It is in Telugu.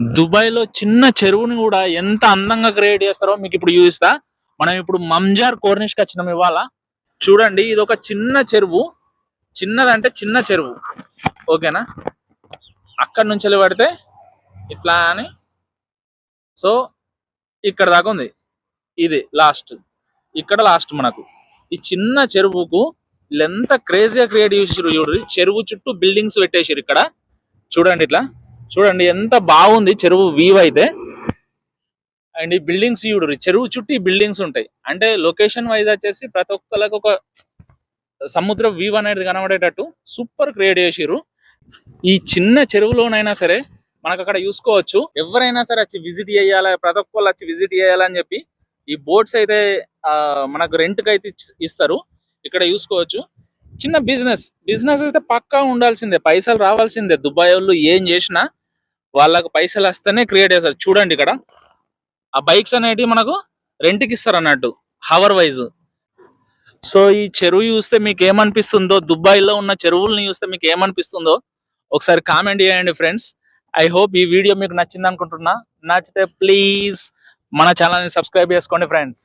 దుబాయ్లో చిన్న చెరువుని కూడా ఎంత అందంగా క్రియేట్ చేస్తారో మీకు ఇప్పుడు చూపిస్తా. మనం ఇప్పుడు మంజార్ కోర్నిష్కి వచ్చినాం ఇవాళ. చూడండి ఇది ఒక చిన్న చెరువు. చిన్నదంటే చిన్న చెరువు. ఓకేనా? అక్కడ నుంచి వెళ్ళి పడితే ఇట్లా అని. సో ఇక్కడ దాకా ఉంది. ఇది లాస్ట్ ఇక్కడ లాస్ట్ మనకు. ఈ చిన్న చెరువుకు వీళ్ళు ఎంత క్రేజీగా క్రియేట్ చేసారు చూడు. చెరువు చుట్టూ బిల్డింగ్స్ పెట్టేసారు ఇక్కడ. చూడండి ఇట్లా. చూడండి ఎంత బాగుంది చెరువు వీవ్ అయితే. అండ్ ఈ బిల్డింగ్స్ చూడరు చెరువు చుట్టూ బిల్డింగ్స్ ఉంటాయి. అంటే లొకేషన్ వైజ్ వచ్చేసి ప్రతి ఒక్కరికి ఒక సముద్ర వీవ్ అనేది కనబడేటట్టు సూపర్ క్రియేట్ చేసిర్రు. ఈ చిన్న చెరువులోనైనా సరే మనకు అక్కడ చూసుకోవచ్చు ఎవరైనా సరే వచ్చి విజిట్ చేయాలా ప్రతి ఒక్కళ్ళు వచ్చి విజిట్ చేయాలని చెప్పి ఈ బోట్స్ అయితే ఆ, మనకు రెంట్కి అయితే ఇస్తారు. ఇక్కడ చూసుకోవచ్చు చిన్న బిజినెస్ బిజినెస్ అయితే పక్కా ఉండాల్సిందే పైసలు రావాల్సిందే. దుబాయ్ వాళ్ళు ఏం చేసినా వాళ్ళకు పైసలు వస్తేనే క్రియేట్ చేస్తారు. చూడండి ఇక్కడ. ఆ బైక్స్ అనేటివి మనకు రెంట్కి ఇస్తారు అన్నట్టు హవర్ వైజ్ సో ఈ చెరువు చూస్తే మీకు ఏమనిపిస్తుందో దుబాయ్లో ఉన్న చెరువుల్ని చూస్తే మీకు ఏమనిపిస్తుందో ఒకసారి కామెంట్ చేయండి ఫ్రెండ్స్ ఐ హోప్ ఈ వీడియో మీకు నచ్చింది అనుకుంటున్నా నచ్చితే ప్లీజ్ మన ఛానల్ని సబ్స్క్రైబ్ చేసుకోండి ఫ్రెండ్స్